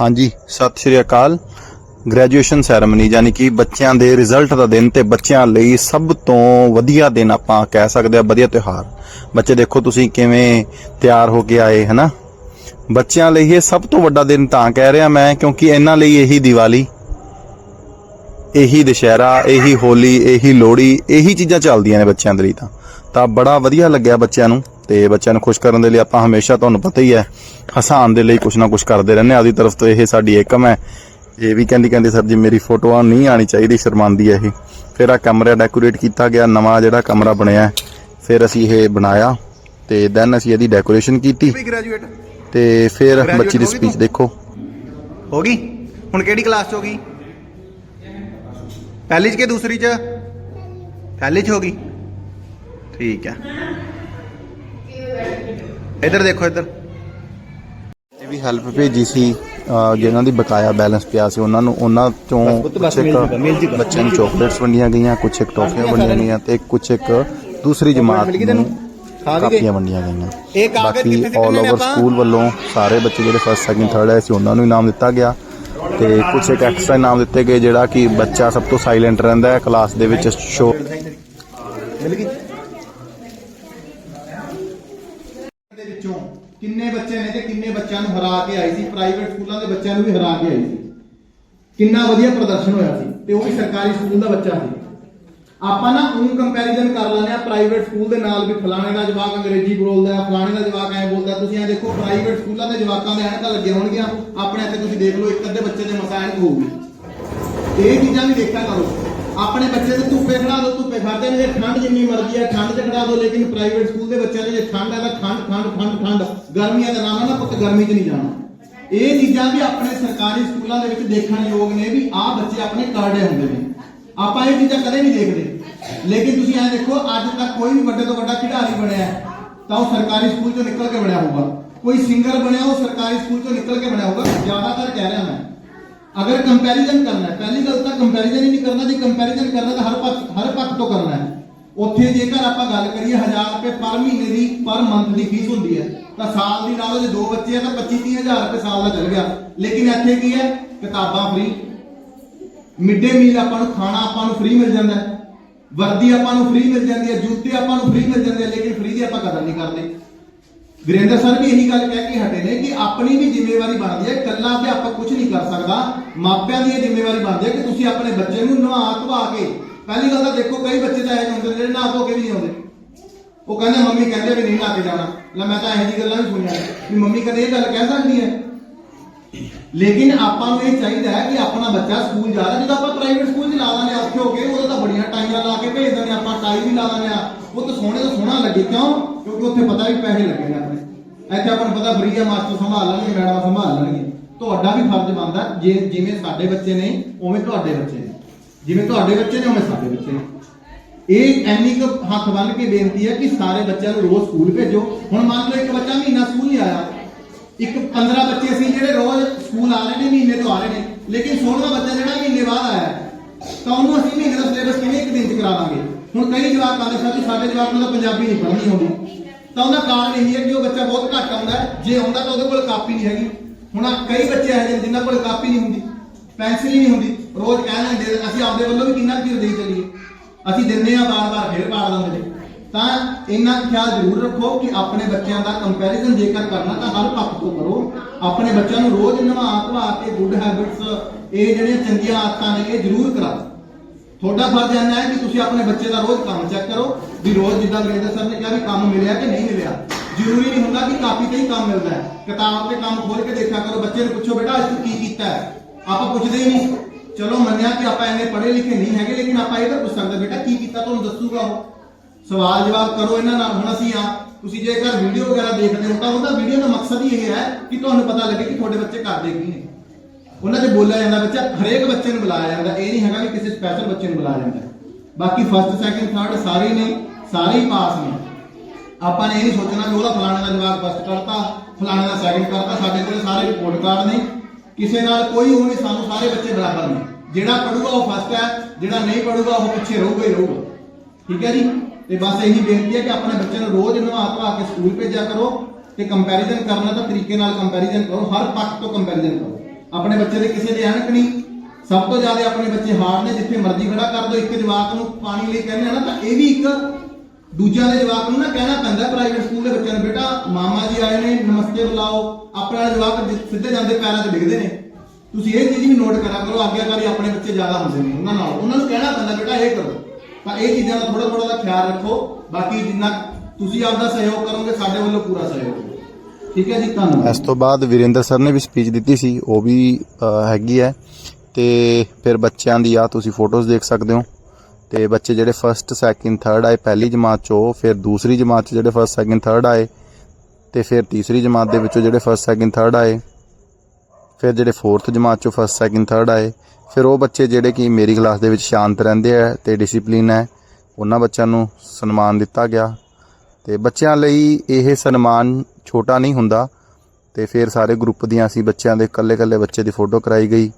ਹਾਂਜੀ, ਸਤਿ ਸ਼੍ਰੀ ਅਕਾਲ। Graduation ceremony ਯਾਨੀ ਕਿ ਬੱਚਿਆਂ ਦੇ ਰਿਜ਼ਲਟ ਦਾ ਦਿਨ ਤੇ ਬੱਚਿਆਂ ਲਈ ਸਭ ਤੋਂ ਵਧੀਆ ਦਿਨ ਆਪਾਂ ਕਹਿ ਸਕਦੇ ਆ ਵਧੀਆ ਤਿਉਹਾਰ। ਬੱਚੇ ਦੇਖੋ ਤੁਸੀਂ ਕਿਵੇਂ ਤਿਆਰ ਹੋ ਕੇ ਆਏ, ਹਨਾ? ਬੱਚਿਆਂ ਲਈ ਇਹ ਸਭ ਤੋਂ ਵੱਡਾ ਦਿਨ ਤਾਂ ਕਹਿ ਰਿਹਾ ਮੈਂ, ਕਿਉਂਕਿ ਇਹਨਾਂ ਲਈ ਇਹੀ ਦੀਵਾਲੀ, ਇਹੀ ਦੁਸ਼ਹਿਰਾ, ਇਹੀ ਹੋਲੀ, ਇਹੀ ਲੋਹੜੀ, ਇਹੀ ਚੀਜ਼ਾਂ ਚੱਲਦੀਆਂ ਨੇ ਬੱਚਿਆਂ ਦੇ ਲਈ ਤਾਂ। ਤਾਂ ਬੜਾ ਵਧੀਆ ਲੱਗਿਆ ਬੱਚਿਆਂ ਨੂੰ। ਤੇ ਬੱਚਿਆਂ ਨੂੰ ਖੁਸ਼ ਕਰਨ ਦੇ ਲਈ ਆਪਾਂ ਹਮੇਸ਼ਾ ਤੁਹਾਨੂੰ ਪਤਾ ਹੀ ਹੈ ਹਸਾਨ ਦੇ ਲਈ ਕੁਛ ਨਾ ਕੁਛ ਕਰਦੇ ਰਹਿੰਦੇ ਆਦੀ ਤਰਫ ਤੋਂ ਇਹ ਸਾਡੀ ਏਕਮ ਹੈ। ਇਹ ਵੀ ਕਹਿੰਦੀ ਕਹਿੰਦੀ ਸਰ ਜੀ ਮੇਰੀ ਫੋਟੋਆਂ ਨਹੀਂ ਆਣੀ ਚਾਹੀਦੀ ਸ਼ਰਮਾਂਦੀ ਹੈ ਇਹ। ਫਿਰ ਆ ਕਮਰਾ ਡੈਕੋਰੇਟ ਕੀਤਾ ਗਿਆ ਨਵਾਂ ਜਿਹੜਾ ਕਮਰਾ ਬਣਿਆ ਫਿਰ ਅਸੀਂ ਇਹ ਬਣਾਇਆ ਤੇ ਦੈਨ ਅਸੀਂ ਇਹਦੀ ਡੈਕੋਰੇਸ਼ਨ ਕੀਤੀ ਤੇ ਫਿਰ ਬੱਚੀ ਦੀ ਸਪੀਚ? ਦੇਖੋ। ਹੋ ਗਈ? ਹੁਣ ਕਿਹੜੀ ਕਲਾਸ ਚ ਹੋ ਗਈ? ਪਹਿਲੀ ਚ ਕਿ ਦੂਸਰੀ ਚ? ਪਹਿਲੀ ਚ ਹੋ ਗਈ? ਠੀਕ ਹੈ। ਇੱਧਰ ਦੇਖੋ ਇੱਧਰ ਇਹ ਵੀ ਹੈਲਪ ਭੇਜੀ ਸੀ ਅਹ ਜਿਨ੍ਹਾਂ ਦੀ ਬਕਾਇਆ ਬੈਲੈਂਸ ਪਿਆ ਸੀ ਉਹਨਾਂ ਨੂੰ ਉਹਨਾਂ ਚੋਂ ਕੁਛ ਇੱਕ। ਬੱਚਿਆਂ ਨੂੰ ਚਾਕਲੇਟਸ ਵੰਡੀਆਂ ਗਈਆਂ ਕੁਝ ਇੱਕ ਟੌਫੀਆਂ ਵੰਡੀਆਂ ਗਈਆਂ ਤੇ ਕੁਝ ਇੱਕ ਦੂਸਰੀ ਜਮਾਤ ਨੂੰ? ਕਾਪੀਆਂ ਵੰਡੀਆਂ ਗਈਆਂ ਬਾਕੀ ਆਲ ਓਵਰ? ਸਕੂਲ ਵੱਲੋਂ ਸਾਰੇ ਬੱਚੇ ਜਿਹੜੇ ਫਸਟ ਸੈਕਿੰਡ ਥਰਡ ਆਏ ਸੀ ਉਹਨਾਂ ਨੂੰ ਇਨਾਮ ਦਿੱਤਾ ਗਿਆ ਤੇ ਕੁਝ ਇੱਕ ਐਕਸਟਰਾ ਇਨਾਮ ਦਿੱਤੇ ਗਏ ਜਿਹੜਾ ਕਿ ਬੱਚਾ ਸਭ ਤੋਂ ਸਾਇਲੈਂਟ ਰਹਿੰਦਾ ਹੈ ਕਲਾਸ ਦੇ ਵਿੱਚ ਸ਼ੋ ਮਿਲ ਗਈ ਦੇ ਵਿੱਚੋਂ ਕਿੰਨੇ ਬੱਚੇ ਨੇ ਤੇ ਕਿੰਨੇ ਬੱਚਿਆਂ ਨੂੰ ਹਰਾ ਕੇ ਆਈ ਸੀ? ਪ੍ਰਾਈਵੇਟ ਸਕੂਲਾਂ ਦੇ ਬੱਚਿਆਂ ਨੂੰ ਵੀ ਹਰਾ ਕੇ ਆਈ ਸੀ। ਕਿੰਨਾ ਵਧੀਆ ਪ੍ਰਦਰਸ਼ਨ ਹੋਇਆ ਸੀ ਤੇ ਉਹ ਵੀ ਸਰਕਾਰੀ ਸਕੂਲ ਦਾ ਬੱਚਾ ਸੀ। ਆਪਾਂ ਨਾ ਉਹ ਕੰਪੈਰੀਜ਼ਨ ਕਰ ਲੈਂਦੇ ਆ ਪ੍ਰਾਈਵੇਟ ਸਕੂਲ ਦੇ ਨਾਲ ਵੀ ਫਲਾਣੇ ਦਾ ਜਵਾਕ ਅੰਗਰੇਜ਼ੀ ਬੋਲਦਾ ਹੈ, ਫਲਾਣੇ ਦਾ ਜਵਾਕ ਐ ਬੋਲਦਾ ਤੁਸੀਂ ਇਹ ਦੇਖੋ ਪ੍ਰਾਈਵੇਟ ਸਕੂਲਾਂ ਦੇ ਜਵਾਕਾਂ ਦੇ ਐਨਕਾਂ ਲੱਗੀਆਂ ਹੋਣਗੀਆਂ। ਆਪਣੇ ਇੱਥੇ ਤੁਸੀਂ ਦੇਖ ਲਓ, ਇੱਕ ਅੱਧੇ ਬੱਚੇ ਦੇ ਮਸਾਇਲ ਹੋਊਗੀ। ਇਹ ਚੀਜ਼ਾਂ ਵੀ ਦੇਖਿਆ ਕਰੋ। ਆਪਣੇ ਬੱਚੇ ਦੇ ਧੁੱਪੇ ਖੜਾ ਦੋ, ਧੁੱਪੇ ਖੜਦੇ ਨੇ ਠੰਡ ਜਿੰਨੀ ਮਰਜ਼ੀ ਹੈ ਠੰਡ 'ਚ ਖੜਾ ਦਿਓ ਲੇਕਿਨ ਪ੍ਰਾਈਵੇਟ ਸਕੂਲ ਦੇ ਬੱਚਿਆਂ ਦੇ ਜੇ ਠੰਡ ਹੈ ਤਾਂ ਠੰਡ ਠੰਡ ਠੰਡ ਠੰਡ, ਗਰਮੀਆਂ ਦਾ ਨਾਮ ਹੈ ਨਾ ਪੁੱਤ ਗਰਮੀ 'ਚ ਨਹੀਂ ਜਾਣਾ। ਇਹ ਚੀਜ਼ਾਂ ਵੀ ਆਪਣੇ ਸਰਕਾਰੀ ਸਕੂਲਾਂ ਦੇ ਵਿੱਚ ਦੇਖਣ ਯੋਗ ਨੇ ਵੀ ਆਹ ਬੱਚੇ ਆਪਣੇ ਕਾਰਡੇ ਹੁੰਦੇ ਨੇ। ਆਪਾਂ ਇਹ ਚੀਜ਼ਾਂ ਕਦੇ ਨਹੀਂ ਦੇਖਦੇ। ਲੇਕਿਨ ਤੁਸੀਂ ਐਂ ਦੇਖੋ, ਅੱਜ ਤੱਕ ਕੋਈ ਵੀ ਵੱਡੇ ਤੋਂ ਵੱਡਾ ਖਿਡਾਰੀ ਬਣਿਆ ਤਾਂ ਉਹ ਸਰਕਾਰੀ ਸਕੂਲ 'ਚੋਂ ਨਿਕਲ ਕੇ ਬਣਿਆ ਹੋਊਗਾ। ਕੋਈ ਸਿੰਗਰ ਬਣਿਆ, ਉਹ ਸਰਕਾਰੀ ਸਕੂਲ 'ਚੋਂ ਨਿਕਲ ਕੇ ਬਣਿਆ ਹੋਊਗਾ। ਜ਼ਿਆਦਾਤਰ ਕਹਿ ਰਿਹਾ ਮੈਂ। ਅਗਰ ਕੰਪੈਰੀਜ਼ਨ ਕਰਨਾ ਹੈ, ਪਹਿਲੀ ਗੱਲ ਤਾਂ ਕੰਪੈਰੀਜ਼ਨ ਹੀ ਨਹੀਂ ਕਰਨਾ, ਜੇ ਕੰਪੈਰੀਜ਼ਨ ਕਰਨਾ ਤਾਂ ਹਰ ਪੱਖ ਹਰ ਪੱਖ ਤੋਂ ਕਰਨਾ ਹੈ। ਉੱਥੇ ਜੇਕਰ ਆਪਾਂ ਗੱਲ ਕਰੀਏ 1000 ਰੁਪਏ ਪਰ ਮਹੀਨੇ ਦੀ, ਪਰ ਮੰਥ ਦੀ ਫੀਸ ਹੁੰਦੀ ਹੈ, ਤਾਂ ਸਾਲ ਦੀ ਲਾ ਲਓ ਜੇ ਦੋ ਬੱਚੇ ਆ ਤਾਂ 25 30000 ਰੁਪਏ ਸਾਲ ਦਾ ਚੱਲ ਗਿਆ। ਲੇਕਿਨ ਇੱਥੇ ਕੀ ਹੈ? ਕਿਤਾਬਾਂ ਫ੍ਰੀ ਮਿੱਡੇ ਮੀਲ ਆਪਾਂ ਨੂੰ ਖਾਣਾ ਆਪਾਂ ਨੂੰ ਫ੍ਰੀ ਮਿਲ ਜਾਂਦਾ ਵਰਦੀ ਆਪਾਂ ਨੂੰ ਫ੍ਰੀ ਮਿਲ ਜਾਂਦੀ ਹੈ, ਜੁੱਤੇ ਆਪਾਂ ਨੂੰ ਫ੍ਰੀ ਮਿਲ ਜਾਂਦੇ ਆ ਲੇਕਿਨ ਫ੍ਰੀ ਦੀ ਆਪਾਂ ਕਦਰ ਨਹੀਂ ਕਰਦੇ। ਵੀਰੇਂਦਰ ਸਰ ਵੀ ਇਹੀ ਗੱਲ ਕਹਿ ਕੇ ਹਟੇ ਨੇ ਕਿ ਆਪਣੀ ਵੀ ਜ਼ਿੰਮੇਵਾਰੀ ਬਣਦੀ ਹੈ ਇਕੱਲਾ ਅਧਿਆਪਕ ਕੁਝ ਨਹੀਂ ਕਰ ਸਕਦਾ। ਮਾਪਿਆਂ ਦੀ ਇਹ ਜ਼ਿੰਮੇਵਾਰੀ ਬਣਦੀ ਹੈ ਕਿ ਤੁਸੀਂ ਆਪਣੇ ਬੱਚੇ ਨੂੰ ਨਵਾ ਧਵਾ ਕੇ ਪਹਿਲੀ ਗੱਲ ਤਾਂ ਦੇਖੋ ਕਈ ਬੱਚੇ ਤਾਂ ਇਹੋ ਹੁੰਦੇ ਨੇ ਜਿਹੜੇ ਨਹਾ ਧੋ ਕੇ ਵੀ ਨਹੀਂ ਆਉਂਦੇ। ਉਹ ਕਹਿੰਦੇ ਮੰਮੀ ਕਹਿੰਦੇ ਵੀ ਨਹੀਂ ਲਾ ਕੇ ਜਾਣਾ। ਲੈ ਮੈਂ ਤਾਂ ਇਹੋ ਜਿਹੀ ਗੱਲਾਂ ਵੀ ਸੁਣੀਆਂ ਵੀ ਮੰਮੀ ਕਦੇ ਇਹ ਗੱਲ ਕਹਿ ਸਕਦੀ ਹੈ? ਲੇਕਿਨ ਆਪਾਂ ਨੂੰ ਇਹ ਚਾਹੀਦਾ ਹੈ ਕਿ ਆਪਣਾ ਬੱਚਾ ਸਕੂਲ ਜਾ ਰਿਹਾ ਜਦੋਂ ਆਪਾਂ ਪ੍ਰਾਈਵੇਟ ਸਕੂਲ 'ਚ ਲਾ ਦਿੰਦੇ ਆ ਔਖੇ ਹੋ ਕੇ ਉਦੋਂ ਤਾਂ ਬੜੀਆਂ ਟਾਈਆਂ ਲਾ ਕੇ ਭੇਜ ਦਿੰਦੇ ਆ, ਆਪਾਂ ਟਾਈ ਵੀ ਲਾ ਦਿੰਦੇ ਆ ਉਹ ਤਾਂ ਸੋਹਣੇ ਤੋਂ ਸੋਹਣਾ ਲੱਗੇ। ਕਿਉਂ? ਕਿਉਂਕਿ ਉੱਥੇ ਪਤਾ ਵੀ ਪੈਸੇ ਲੱਗੇ ਨੇ ਆਪਣੇ ਇੱਥੇ ਆਪਾਂ ਨੂੰ ਪਤਾ ਫਰੀ ਆ ਮਾਸਟਰ ਸੰਭਾਲ ਲੈਣਗੇ ਮੈਡਮ ਸੰਭਾਲ ਲੈਣਗੇ ਤੁਹਾਡਾ ਵੀ ਫਰਜ਼ ਬਣਦਾ ਜੇ ਜਿਵੇਂ ਸਾਡੇ ਬੱਚੇ ਨੇ ਉਵੇਂ ਤੁਹਾਡੇ ਬੱਚੇ ਨੇ ਜਿਵੇਂ ਤੁਹਾਡੇ ਬੱਚੇ ਨੇ ਉਵੇਂ ਸਾਡੇ ਬੱਚੇ ਨੇ ਇਹ ਐਨੀ ਕੁ ਹੱਥ ਬੰਨ ਕੇ ਬੇਨਤੀ ਹੈ ਕਿ ਸਾਰੇ ਬੱਚਿਆਂ ਨੂੰ ਰੋਜ਼ ਸਕੂਲ ਭੇਜੋ ਹੁਣ ਮੰਨ ਲਓ ਇੱਕ ਬੱਚਾ ਮਹੀਨਾ ਸਕੂਲ ਨਹੀਂ ਆਇਆ ਇੱਕ 15 ਬੱਚੇ ਸੀ ਜਿਹੜੇ ਰੋਜ਼ ਸਕੂਲ ਆ ਰਹੇ ਨੇ ਮਹੀਨੇ ਤੋਂ ਆ ਰਹੇ ਨੇ ਲੇਕਿਨ 16ਵਾਂ ਬੱਚਾ ਜਿਹੜਾ ਮਹੀਨੇ ਬਾਅਦ ਆਇਆ ਹੈ, ਤਾਂ ਉਹਨੂੰ ਅਸੀਂ ਮਹੀਨੇ ਦਾ ਸਿਲੇਬਸ ਕਿਵੇਂ ਇੱਕ ਦਿਨ ਚ ਕਰਾ ਦਾਂਗੇ ਹੁਣ ਕਈ ਜਵਾਕ ਆਉਂਦੇ ਸਰ ਜੀ ਸਾਡੇ ਜਵਾਕ ਨੂੰ ਤਾਂ ਪੰਜਾਬੀ ਨਹੀਂ ਪੜ੍ਹਨੀ ਆਉਂਦੀ ਤਾਂ ਉਹਦਾ ਕਾਰਨ ਇਹੀ ਹੈ ਕਿ ਉਹ ਬੱਚਾ ਬਹੁਤ ਘੱਟ ਆਉਂਦਾ ਜੇ ਆਉਂਦਾ ਤਾਂ ਉਹਦੇ ਕੋਲ ਕਾਪੀ ਨਹੀਂ ਹੈਗੀ। ਹੁਣ ਕਈ ਬੱਚੇ ਇਹੋ ਜਿਹੇ ਨੇ ਜਿਨ੍ਹਾਂ ਕੋਲ ਕਾਪੀ ਨਹੀਂ ਹੁੰਦੀ, ਪੈਨਸਿਲ ਹੀ ਨਹੀਂ ਹੁੰਦੀ। ਰੋਜ਼ ਕਹਿਣ ਦਿੰਦੇ ਅਸੀਂ ਆਪਦੇ ਵੱਲੋਂ ਵੀ ਕਿੰਨਾ ਕੁ ਦੇ ਦੇਈ ਅਸੀਂ ਦਿੰਦੇ ਆ ਬਾਰ-ਬਾਰ ਫੇਰ ਪਾੜ ਦਿੰਦੇ ਤਾਂ ਇਹਨਾਂ ਖਿਆਲ ਜ਼ਰੂਰ ਰੱਖੋ ਕਿ ਆਪਣੇ ਬੱਚਿਆਂ ਦਾ ਕੰਪੈਰੀਜ਼ਨ ਜੇਕਰ ਕਰਨਾ ਤਾਂ ਹਰ ਪੱਖ ਤੋਂ ਕਰੋ। ਆਪਣੇ ਬੱਚਿਆਂ ਨੂੰ ਰੋਜ਼ ਨਵਾ ਧਵਾ ਕੇ ਗੁੱਡ ਹੈਬਿਟਸ ਇਹ ਜਿਹੜੀਆਂ ਚੰਗੀਆਂ ਆਦਤਾਂ ਨੇ, ਇਹ ਜ਼ਰੂਰ ਕਰਾਓ। ਤੁਹਾਡਾ ਫਰਜ਼ ਇੰਨਾ ਹੈ ਕਿ ਤੁਸੀਂ ਆਪਣੇ ਬੱਚੇ ਦਾ ਰੋਜ਼ ਕੰਮ ਚੈੱਕ ਕਰੋ ਵੀ ਰੋਜ਼ ਜਿੱਦਾਂ ਵੀਰੇਂਦਰ ਸਰ ਨੇ ਕਿਹਾ ਵੀ ਕੰਮ ਮਿਲਿਆ ਕਿ ਨਹੀਂ ਮਿਲਿਆ। ਜ਼ਰੂਰੀ ਨਹੀਂ ਹੁੰਦਾ ਕਿ ਕਾਪੀ ਤੇ ਹੀ ਕੰਮ ਮਿਲਦਾ ਹੈ। ਕਿਤਾਬ ਤੇ ਕੰਮ ਖੋਲ ਕੇ ਦੇਖਿਆ ਕਰੋ, ਬੱਚੇ ਨੂੰ ਪੁੱਛੋ, ਬੇਟਾ, ਅੱਜ ਤੂੰ ਕੀ ਕੀਤਾ ਹੈ? ਆਪਾਂ ਪੁੱਛਦੇ ਹੀ ਨਹੀਂ। ਚਲੋ, ਮੰਨਿਆ ਕਿ ਆਪਾਂ ਇੰਨੇ ਪੜ੍ਹੇ ਲਿਖੇ ਨਹੀਂ ਹੈਗੇ, ਲੇਕਿਨ ਆਪਾਂ ਇਹ ਤਾਂ ਪੁੱਛ ਸਕਦੇ ਬੇਟਾ, ਕੀ ਕੀਤਾ? ਤੁਹਾਨੂੰ ਦੱਸੂਗਾ ਉਹ? ਸਵਾਲ ਜਵਾਬ ਕਰੋ ਇਹਨਾਂ ਨਾਲ। ਹੁਣ ਅਸੀਂ ਆ, ਤੁਸੀਂ ਜੇਕਰ ਵੀਡੀਓ ਵਗੈਰਾ ਦੇਖਦੇ ਹੋ ਤਾਂ ਉਹਦਾ ਵੀਡੀਓ ਦਾ ਮਕਸਦ ਹੀ ਇਹ ਹੈ ਕਿ ਤੁਹਾਨੂੰ ਪਤਾ ਲੱਗੇ ਕਿ ਤੁਹਾਡੇ ਬੱਚੇ ਕਰਦੇ ਕੀ ਨੇ। ਉਹਨਾਂ 'ਚ ਬੋਲਿਆ ਜਾਂਦਾ ਬੱਚਾ, ਹਰੇਕ ਬੱਚੇ ਨੂੰ ਬੁਲਾਇਆ ਜਾਂਦਾ। ਇਹ ਨਹੀਂ ਹੈਗਾ ਵੀ ਕਿਸੇ ਸਪੈਸ਼ਲ ਬੱਚੇ ਨੂੰ ਬੁਲਾਇਆ ਜਾਂਦਾ। ਬਾਕੀ ਫਸਟ ਸੈਕਿੰਡ ਥਰਡ ਸਾਰੇ ਨੇ, ਸਾਰੇ ਹੀ ਪਾਸ ਨੇ। ਆਪਾਂ ਨੇ ਇਹ ਨਹੀਂ ਸੋਚਣਾ ਕਿ ਉਹਦਾ ਫਲਾਣੇ ਦਾ ਜਵਾਬ ਫਸਟ ਕਰਤਾ, ਫਲਾਣੇ ਦਾ ਸੈਕਿੰਡ ਕਰਤਾ, ਸਾਡੇ ਕੋਲ ਸਾਰੇ ਰਿਪੋਰਟ ਕਾਰਡ ਨੇ। ਕਿਸੇ ਨਾਲ ਕੋਈ ਉਹ ਨਹੀਂ, ਸਾਨੂੰ ਸਾਰੇ ਬੱਚੇ ਬਰਾਬਰ ਨੇ। ਜਿਹੜਾ ਪੜੂਗਾ ਉਹ ਫਸਟ ਹੈ, ਜਿਹੜਾ ਨਹੀਂ ਪੜੂਗਾ ਉਹ ਪਿੱਛੇ ਰਹੂਗਾ ਹੀ ਰਹੂਗਾ। ਠੀਕ ਹੈ ਜੀ? ਤੇ ਬਸ ਇਹੀ ਬੇਨਤੀ ਹੈ ਕਿ ਆਪਣੇ ਬੱਚੇ ਨੂੰ ਰੋਜ਼ ਨਵਾ ਧਵਾ ਕੇ ਸਕੂਲ ਭੇਜਿਆ ਕਰੋ ਤੇ ਕੰਪੈਰੀਜ਼ਨ ਕਰਨਾ ਤਾਂ ਤਰੀਕੇ ਨਾਲ ਕੰਪੈਰੀਜ਼ਨ ਕਰੋ, ਹਰ ਪੱਖ ਤੋਂ ਕੰਪੈਰੀਜ਼ਨ ਕਰੋ। ਆਪਣੇ ਬੱਚੇ ਦੇ ਕਿਸੇ ਦੇ ਐਨਕ ਨਹੀਂ। ਸਭ ਤੋਂ ਜ਼ਿਆਦਾ ਆਪਣੇ ਬੱਚੇ ਹਾਰ ਨੇ, ਜਿੱਥੇ ਮਰਜ਼ੀ ਖੜਾ ਕਰ ਦੋ। ਇੱਕ ਜਵਾਕ ਨੂੰ ਪਾਣੀ ਲਈ ਕਹਿੰਦੇ ਆ ਨਾ, ਤਾਂ ਇਹ ਵੀ ਇੱਕ ਦੂਜਿਆਂ ਦੇ ਜਵਾਕ ਨੂੰ ਨਾ ਕਹਿਣਾ ਪੈਂਦਾ। ਪ੍ਰਾਈਵੇਟ ਸਕੂਲ ਦੇ ਬੱਚਿਆਂ ਨੂੰ, ਬੇਟਾ, ਮਾਮਾ ਜੀ ਆਏ ਨੇ, ਨਮਸਤੇ ਬੁਲਾਓ। ਆਪਣੇ ਜਵਾਕ ਸਿੱਧੇ ਜਾਂਦੇ ਪੈਰਾਂ 'ਤੇ ਡਿੱਗਦੇ ਨੇ। ਤੁਸੀਂ ਇਹ ਚੀਜ਼ ਵੀ ਨੋਟ ਕਰਾ ਕਰੋ ਆਗਿਆਕਾਰੀ ਆਪਣੇ ਬੱਚੇ ਜ਼ਿਆਦਾ ਹੁੰਦੇ ਨੇ ਉਹਨਾਂ ਨਾਲ। ਉਹਨਾਂ ਨੂੰ ਕਹਿਣਾ ਪੈਂਦਾ, ਬੇਟਾ, ਇਹ ਕਰੋ। ਤਾਂ ਇਹ ਚੀਜ਼ਾਂ ਦਾ ਥੋੜਾ ਥੋੜਾ ਦਾ ਖਿਆਲ ਰੱਖੋ। ਬਾਕੀ ਜਿੰਨਾ ਤੁਸੀਂ ਆਪਦਾ ਸਹਿਯੋਗ ਕਰੋਗੇ, ਸਾਡੇ ਵੱਲੋਂ ਪੂਰਾ ਸਹਿਯੋਗ। ਠੀਕ ਹੈ ਜੀ, ਧੰਨਵਾਦ। ਇਸ ਤੋਂ ਬਾਅਦ ਵੀਰੇਂਦਰ ਸਰ ਨੇ ਵੀ ਸਪੀਚ ਦਿੱਤੀ ਸੀ, ਉਹ ਵੀ ਹੈਗੀ ਹੈ। ਤੇ ਫਿਰ ਬੱਚਿਆਂ ਦੀ ਆ, ਤੁਸੀਂ ਫੋਟੋਜ਼ ਦੇਖ ਸਕਦੇ ਹੋ। ਤੇ ਬੱਚੇ ਜਿਹੜੇ ਫਸਟ ਸੈਕਿੰਡ ਥਰਡ ਆਏ, ਪਹਿਲੀ ਜਮਾਤ ਚੋਂ, ਫਿਰ ਦੂਸਰੀ ਜਮਾਤ ਚ ਜਿਹੜੇ ਫਸਟ ਸੈਕਿੰਡ ਥਰਡ ਆਏ, ਤੇ ਫਿਰ ਤੀਸਰੀ ਜਮਾਤ ਦੇ ਵਿੱਚੋਂ ਜਿਹੜੇ ਫਸਟ ਸੈਕਿੰਡ ਥਰਡ ਆਏ, ਫਿਰ ਜਿਹੜੇ ਫੋਰਥ ਜਮਾਤ ਚੋਂ ਫਸਟ ਸੈਕਿੰਡ ਥਰਡ ਆਏ, ਫਿਰ ਉਹ ਬੱਚੇ ਜਿਹੜੇ ਕਿ ਮੇਰੀ ਕਲਾਸ ਦੇ ਵਿੱਚ ਸ਼ਾਂਤ ਰਹਿੰਦੇ ਆ ਤੇ ਡਿਸਪਲਿਨ ਹੈ, ਉਹਨਾਂ ਬੱਚਿਆਂ ਨੂੰ ਸਨਮਾਨ ਦਿੱਤਾ ਗਿਆ। ਤੇ ਬੱਚਿਆਂ ਲਈ ਇਹ ਸਨਮਾਨ ਛੋਟਾ ਨਹੀਂ ਹੁੰਦਾ ਤੇ ਫਿਰ ਸਾਰੇ ਗਰੁੱਪ ਦੀਆਂ ਅਸੀਂ ਬੱਚਿਆਂ ਦੇ ਇਕੱਲੇ ਇਕੱਲੇ ਬੱਚੇ ਦੀ ਫੋਟੋ ਕਰਾਈ ਗਈ।